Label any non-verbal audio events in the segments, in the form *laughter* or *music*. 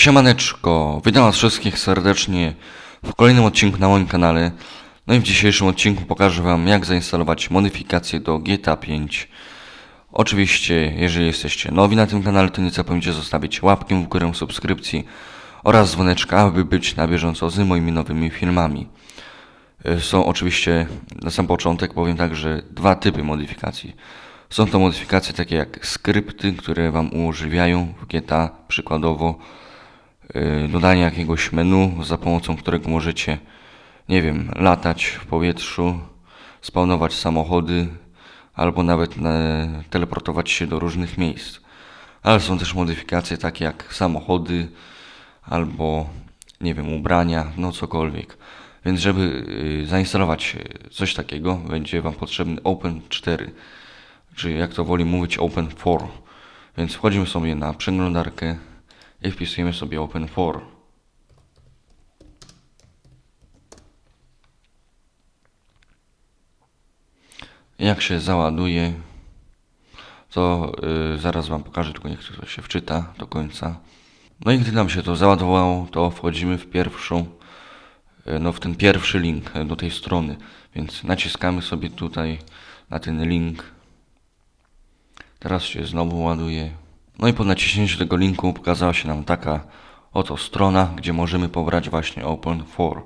Siemaneczko, witam was wszystkich serdecznie w kolejnym odcinku na moim kanale. No i w dzisiejszym odcinku pokażę wam jak zainstalować modyfikacje do GTA 5. Oczywiście, jeżeli jesteście nowi na tym kanale, to nie zapomnijcie zostawić łapkę w górę subskrypcji oraz dzwoneczka, aby być na bieżąco z moimi nowymi filmami. Y, Są oczywiście, na sam początek powiem tak, że dwa typy modyfikacji. Są to modyfikacje takie jak skrypty, które Wam umożliwiają w GTA przykładowo dodanie jakiegoś menu, za pomocą którego możecie, nie wiem, latać w powietrzu, spawnować samochody, albo nawet e, teleportować się do różnych miejsc. Ale są też modyfikacje takie jak samochody, albo, nie wiem, ubrania, no cokolwiek. Więc żeby y, zainstalować y, coś takiego, będzie Wam potrzebny Open 4, czy jak to woli mówić Open 4. Więc wchodzimy sobie na przeglądarkę i wpisujemy sobie Open 4. Jak się załaduje, to y, zaraz Wam pokażę, tylko niech to się wczyta do końca. No i gdy nam się to załadowało, to wchodzimy w pierwszą, y, no w ten pierwszy link y, do tej strony. Więc naciskamy sobie tutaj na ten link. Teraz się znowu ładuje. No i po naciśnięciu tego linku pokazała się nam taka oto strona, gdzie możemy pobrać właśnie Open4.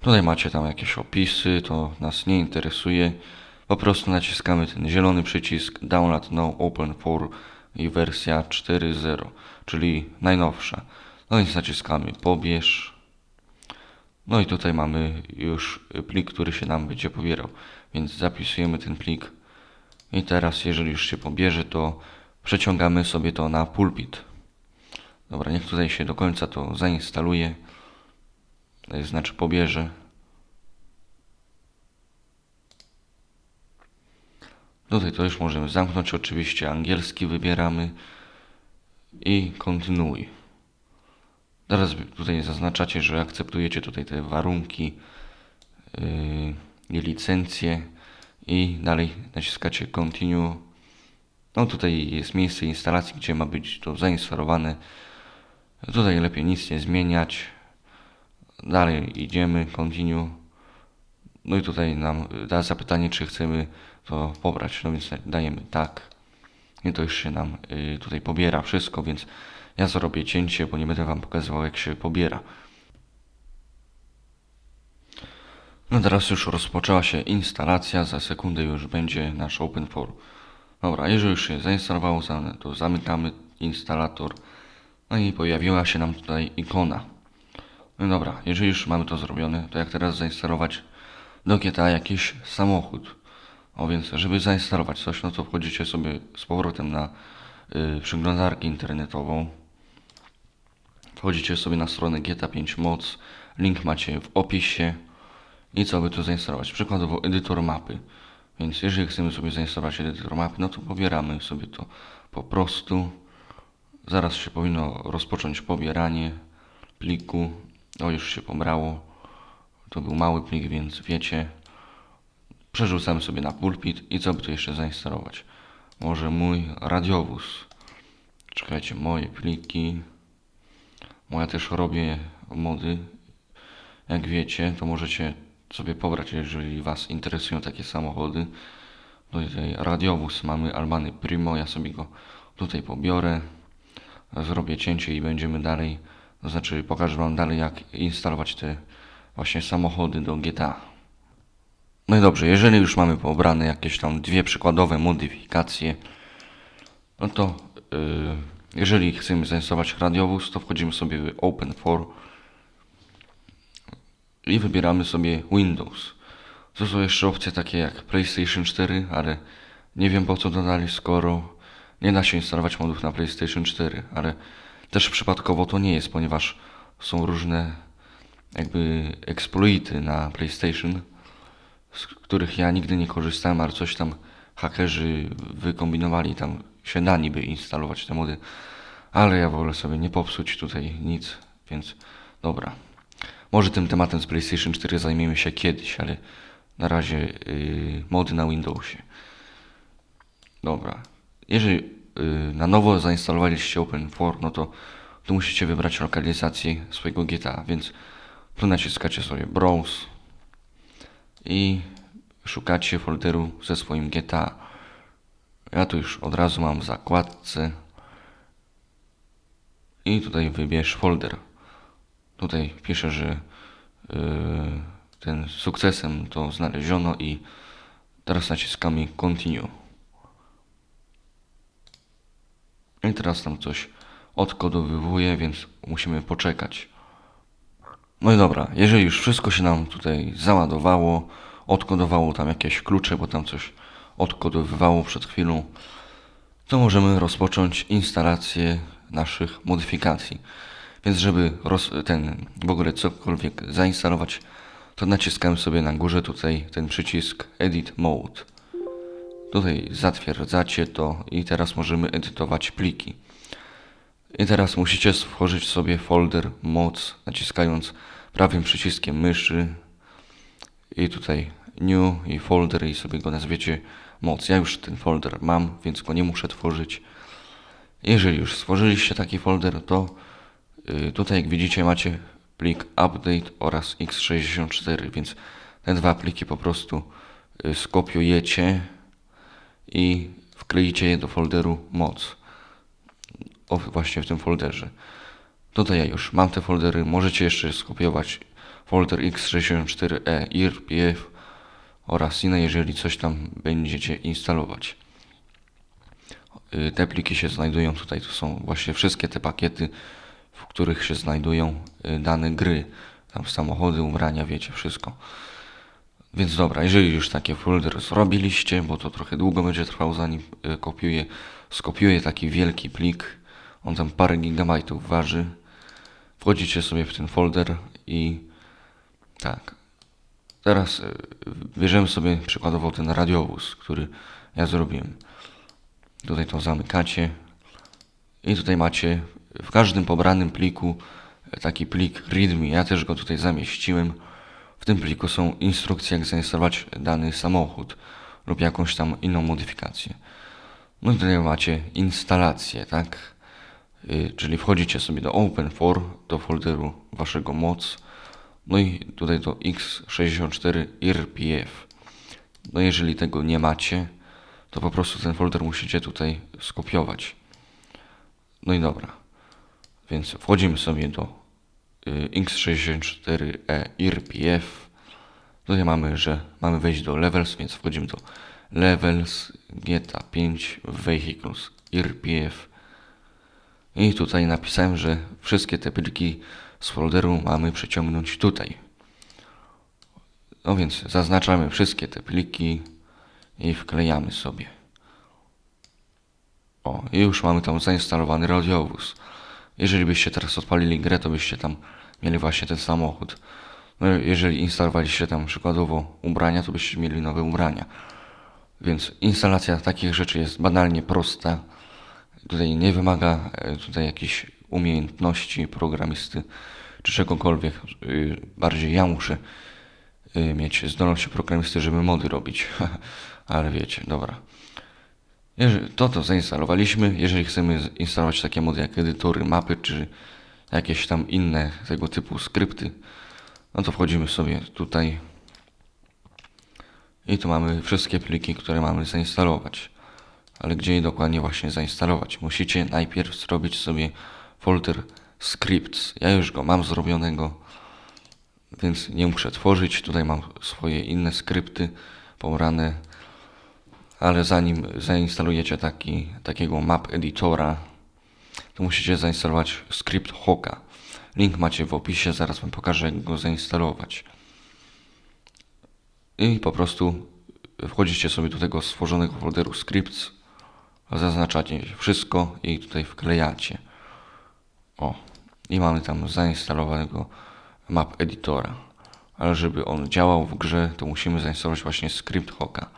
Tutaj macie tam jakieś opisy, to nas nie interesuje. Po prostu naciskamy ten zielony przycisk Download Now Open4 i wersja 4.0, czyli najnowsza. No więc naciskamy pobierz. No i tutaj mamy już plik, który się nam będzie pobierał. Więc zapisujemy ten plik. I teraz, jeżeli już się pobierze, to przeciągamy sobie to na pulpit. Dobra, niech tutaj się do końca to zainstaluje. To znaczy pobierze. Tutaj to już możemy zamknąć. Oczywiście angielski wybieramy i kontynuuj. Teraz tutaj zaznaczacie, że akceptujecie tutaj te warunki yy, licencje i dalej naciskacie continue. No tutaj jest miejsce instalacji, gdzie ma być to zainstalowane. Tutaj lepiej nic nie zmieniać. Dalej idziemy, continue. No i tutaj nam da zapytanie, czy chcemy to pobrać. No więc dajemy tak. I to już się nam y, tutaj pobiera wszystko, więc ja zrobię cięcie, bo nie będę Wam pokazywał, jak się pobiera. No teraz już rozpoczęła się instalacja, za sekundę już będzie nasz Open4. Dobra, jeżeli już się zainstalowało, to zamykamy instalator. No i pojawiła się nam tutaj ikona. No dobra, jeżeli już mamy to zrobione, to jak teraz zainstalować do GTA jakiś samochód? O więc, żeby zainstalować coś, no to wchodzicie sobie z powrotem na y, przeglądarkę internetową. Wchodzicie sobie na stronę GTA 5 Mods. Link macie w opisie. I co by tu zainstalować? Przykładowo edytor mapy. Więc jeżeli chcemy sobie zainstalować edytor mapy, no to pobieramy sobie to po prostu. Zaraz się powinno rozpocząć pobieranie pliku. O, już się pobrało. To był mały plik, więc wiecie. Przerzucamy sobie na pulpit i co by tu jeszcze zainstalować? Może mój radiowóz. Czekajcie, moje pliki. Bo ja też robię mody. Jak wiecie, to możecie sobie pobrać, jeżeli Was interesują takie samochody. Tutaj radiowóz mamy Albany Primo, ja sobie go tutaj pobiorę. Zrobię cięcie i będziemy dalej, to znaczy pokażę Wam dalej jak instalować te właśnie samochody do GTA. No i dobrze, jeżeli już mamy pobrane jakieś tam dwie przykładowe modyfikacje, no to yy, jeżeli chcemy zainstalować radiowóz, to wchodzimy sobie w Open4 i wybieramy sobie Windows. To są jeszcze opcje takie jak PlayStation 4, ale nie wiem po co dodali, skoro nie da się instalować modów na PlayStation 4, ale też przypadkowo to nie jest, ponieważ są różne jakby exploity na PlayStation, z których ja nigdy nie korzystałem, ale coś tam hakerzy wykombinowali, tam się da niby instalować te mody, ale ja wolę sobie nie popsuć tutaj nic, więc dobra. Może tym tematem z PlayStation 4 zajmiemy się kiedyś, ale na razie yy, mody na Windowsie. Dobra. Jeżeli yy, na nowo zainstalowaliście Open4, no to tu musicie wybrać lokalizację swojego GTA, więc tu naciskacie sobie Browse i szukacie folderu ze swoim GTA. Ja tu już od razu mam w zakładce i tutaj wybierz folder. Tutaj pisze, że yy, ten sukcesem to znaleziono i teraz naciskamy Continue. I teraz tam coś odkodowywuje, więc musimy poczekać. No i dobra, jeżeli już wszystko się nam tutaj załadowało, odkodowało tam jakieś klucze, bo tam coś odkodowywało przed chwilą, to możemy rozpocząć instalację naszych modyfikacji. Więc żeby roz, ten w ogóle cokolwiek zainstalować, to naciskałem sobie na górze tutaj ten przycisk Edit Mode. Tutaj zatwierdzacie to i teraz możemy edytować pliki. I teraz musicie stworzyć sobie folder moc, naciskając prawym przyciskiem myszy i tutaj new i folder i sobie go nazwiecie moc. Ja już ten folder mam, więc go nie muszę tworzyć. Jeżeli już stworzyliście taki folder, to tutaj jak widzicie macie plik update oraz x64, więc te dwa pliki po prostu y, skopiujecie i wkleicie je do folderu moc. O, właśnie w tym folderze. Tutaj ja już mam te foldery. Możecie jeszcze skopiować folder x64e, IRPF oraz inne, jeżeli coś tam będziecie instalować. Y, Te pliki się znajdują tutaj, to są właśnie wszystkie te pakiety, w których się znajdują y, dane gry. Tam samochody, ubrania, wiecie, wszystko. Więc dobra, jeżeli już takie folder zrobiliście, bo to trochę długo będzie trwało zanim y, kopiuję, skopiuję taki wielki plik, on tam parę gigabajtów waży. Wchodzicie sobie w ten folder i tak. Teraz y, bierzemy sobie przykładowo ten radiowóz, który ja zrobiłem. Tutaj to zamykacie i tutaj macie w każdym pobranym pliku taki plik readme. Ja też go tutaj zamieściłem. W tym pliku są instrukcje, jak zainstalować dany samochód lub jakąś tam inną modyfikację. No i tutaj macie instalację, tak? Y, Czyli wchodzicie sobie do Open4, do folderu waszego moc. No i tutaj do x64 IRPF. No jeżeli tego nie macie, to po prostu ten folder musicie tutaj skopiować. No i dobra. Więc wchodzimy sobie do y, x64e IRPF. Tutaj mamy, że mamy wejść do levels, więc wchodzimy do levels GTA 5 vehicles IRPF. I tutaj napisałem, że wszystkie te pliki z folderu mamy przeciągnąć tutaj. No więc zaznaczamy wszystkie te pliki i wklejamy sobie. O, i już mamy tam zainstalowany radiowóz. Jeżeli byście teraz odpalili grę, to byście tam mieli właśnie ten samochód. No, jeżeli instalowaliście tam przykładowo ubrania, to byście mieli nowe ubrania. Więc instalacja takich rzeczy jest banalnie prosta. Tutaj nie wymaga e, tutaj jakichś umiejętności programisty czy czegokolwiek. Y, Bardziej ja muszę y, mieć zdolności programisty, żeby mody robić. *laughs* Ale wiecie, dobra. To to zainstalowaliśmy, jeżeli chcemy instalować takie mody jak edytory, mapy czy jakieś tam inne tego typu skrypty, no to wchodzimy sobie tutaj i tu mamy wszystkie pliki, które mamy zainstalować. Ale gdzie je dokładnie właśnie zainstalować? Musicie najpierw zrobić sobie folder scripts. Ja już go mam zrobionego, więc nie muszę tworzyć. Tutaj mam swoje inne skrypty pobrane, ale zanim zainstalujecie taki, takiego map editora, to musicie zainstalować skrypt Hoka. Link macie w opisie, zaraz wam pokażę jak go zainstalować. I po prostu wchodzicie sobie do tego stworzonego folderu scripts, zaznaczacie wszystko i tutaj wklejacie. O, i mamy tam zainstalowanego map editora. Ale żeby on działał w grze, to musimy zainstalować właśnie skrypt Hoka.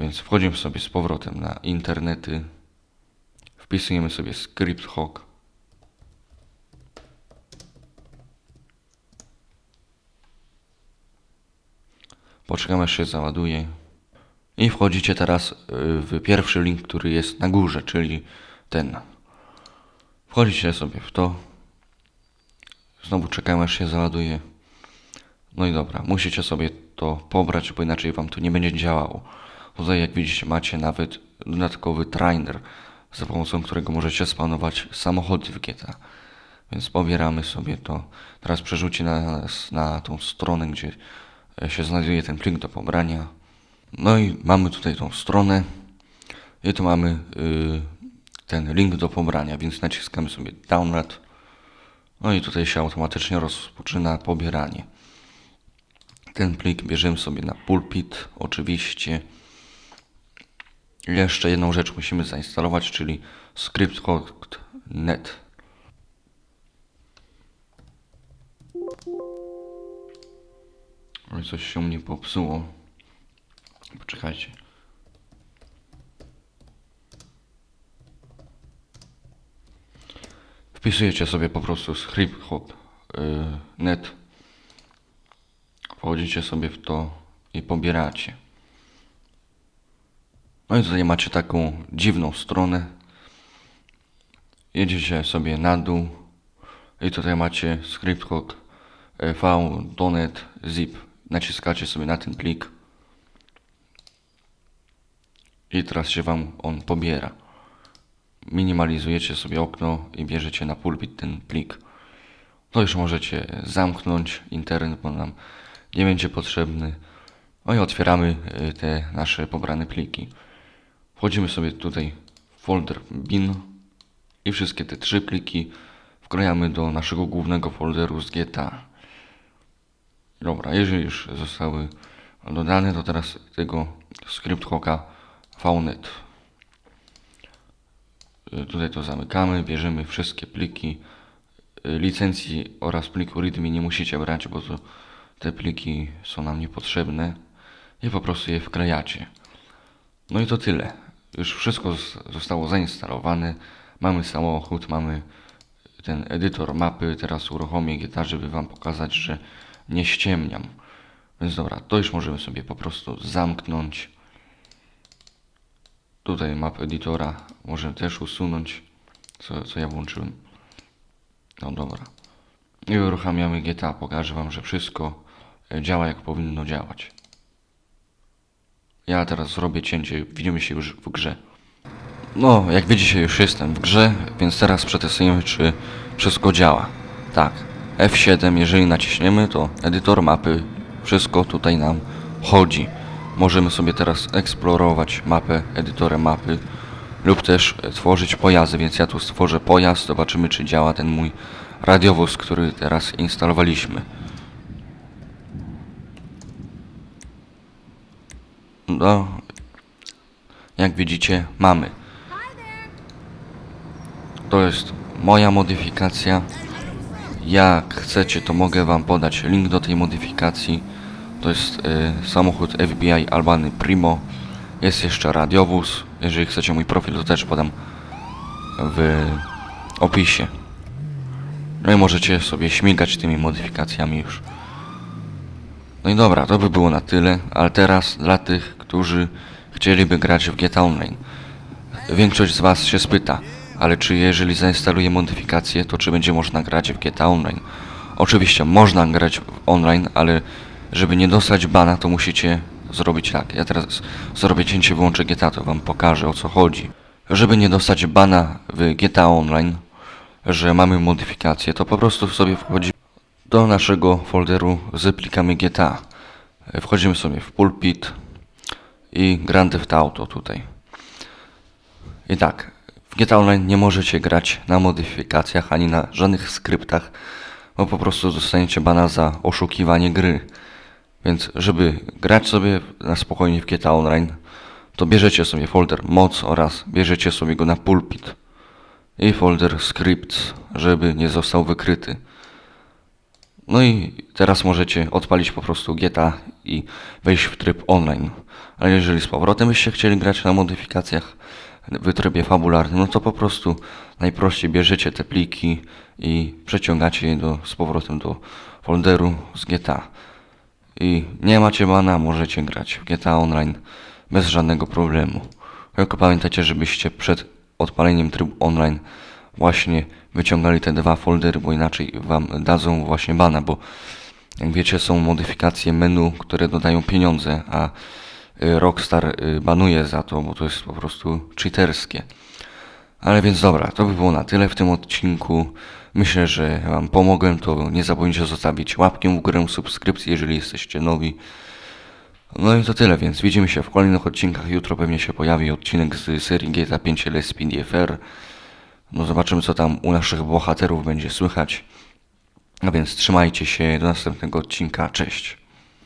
Więc wchodzimy sobie z powrotem na internety, wpisujemy sobie skrypt Hawk. Poczekamy aż się załaduje. I wchodzicie teraz y, w pierwszy link, który jest na górze, czyli ten. Wchodzicie sobie w to. Znowu czekamy aż się załaduje. No i dobra, musicie sobie to pobrać, bo inaczej wam to nie będzie działało. Tutaj jak widzicie macie nawet dodatkowy trainer, za pomocą którego możecie spawnować samochody w GTA. Więc pobieramy sobie to. Teraz przerzuci nas na tą stronę, gdzie e, się znajduje ten plik do pobrania. No i mamy tutaj tą stronę. I tu mamy y, ten link do pobrania, więc naciskamy sobie download. No i tutaj się automatycznie rozpoczyna pobieranie. Ten plik bierzemy sobie na pulpit, oczywiście. Jeszcze jedną rzecz musimy zainstalować, czyli script.net. Oj, coś się mnie popsuło. Poczekajcie. Wpisujecie sobie po prostu script.net. Wchodzicie sobie w to i pobieracie. No i tutaj macie taką dziwną stronę. Jedziecie sobie na dół i tutaj macie script.v.donet zip. Naciskacie sobie na ten plik i teraz się wam on pobiera. Minimalizujecie sobie okno i bierzecie na pulpit ten plik. To już możecie zamknąć internet, bo nam nie będzie potrzebny. No i otwieramy y, te nasze pobrane pliki. Wchodzimy sobie tutaj w folder bin i wszystkie te trzy pliki wkrojamy do naszego głównego folderu z GTA. Dobra, jeżeli już zostały dodane, to teraz tego skrypt hoka vnet. Y, Tutaj to zamykamy, bierzemy wszystkie pliki y, licencji oraz pliku readme nie musicie brać, bo to te pliki są nam niepotrzebne i po prostu je wklejacie. No i to tyle. Już wszystko zos- zostało zainstalowane. Mamy samochód, mamy ten edytor mapy. Teraz uruchomię GTA, żeby Wam pokazać, że nie ściemniam. Więc dobra, to już możemy sobie po prostu zamknąć. Tutaj map editora możemy też usunąć, co, co ja włączyłem. No dobra. I uruchamiamy GTA. Pokażę Wam, że wszystko e, działa jak powinno działać. Ja teraz zrobię cięcie. Widzimy się już w grze. No, jak widzicie, już jestem w grze, więc teraz przetestujemy, czy wszystko działa. Tak, F7, jeżeli naciśniemy, to edytor mapy, wszystko tutaj nam chodzi. Możemy sobie teraz eksplorować mapę edytorem mapy lub też tworzyć pojazdy, więc ja tu stworzę pojazd, zobaczymy, czy działa ten mój radiowóz, który teraz instalowaliśmy. No, jak widzicie, mamy. To jest moja modyfikacja. Jak chcecie, to mogę Wam podać link do tej modyfikacji. To jest y, samochód FBI Albany Primo. Jest jeszcze radiowóz. Jeżeli chcecie mój profil, to też podam w opisie. No i możecie sobie śmigać tymi modyfikacjami już. No i dobra, to by było na tyle, ale teraz dla tych, którzy chcieliby grać w GTA Online. Większość z Was się spyta, ale czy jeżeli zainstaluję modyfikację, to czy będzie można grać w GTA Online? Oczywiście można grać online, ale żeby nie dostać bana, to musicie zrobić tak. Ja teraz zrobię cięcie, wyłączę GTA, to Wam pokażę o co chodzi. Żeby nie dostać bana w GTA Online, że mamy modyfikację, to po prostu sobie wchodzi do naszego folderu z plikami GTA. Wchodzimy sobie w pulpit i Grand Theft Auto tutaj. I tak, w GTA Online nie możecie grać na modyfikacjach ani na żadnych skryptach, bo po prostu dostaniecie bana za oszukiwanie gry. Więc żeby grać sobie na spokojnie w GTA Online, to bierzecie sobie folder moc oraz bierzecie sobie go na pulpit i folder scripts, żeby nie został wykryty. No i teraz możecie odpalić po prostu GTA i wejść w tryb online. Ale jeżeli z powrotem byście chcieli grać na modyfikacjach w trybie fabularnym, no to po prostu najprościej bierzecie te pliki i przeciągacie je do, z powrotem do folderu z GTA. I nie macie bana, możecie grać w GTA Online bez żadnego problemu. Tylko pamiętajcie, żebyście przed odpaleniem trybu online właśnie wyciągali te dwa foldery, bo inaczej wam dadzą właśnie bana, bo jak wiecie są modyfikacje menu, które dodają pieniądze, a Rockstar y, banuje za to, bo to jest po prostu cheaterskie. Ale więc dobra, to by było na tyle w tym odcinku. Myślę, że Wam pomogłem, to nie zapomnijcie zostawić łapkę w górę, subskrypcji, jeżeli jesteście nowi. No i to tyle, więc widzimy się w kolejnych odcinkach. Jutro pewnie się pojawi odcinek z serii GTA 5 LSPDFR. No zobaczymy, co tam u naszych bohaterów będzie słychać. A więc trzymajcie się, do następnego odcinka, cześć.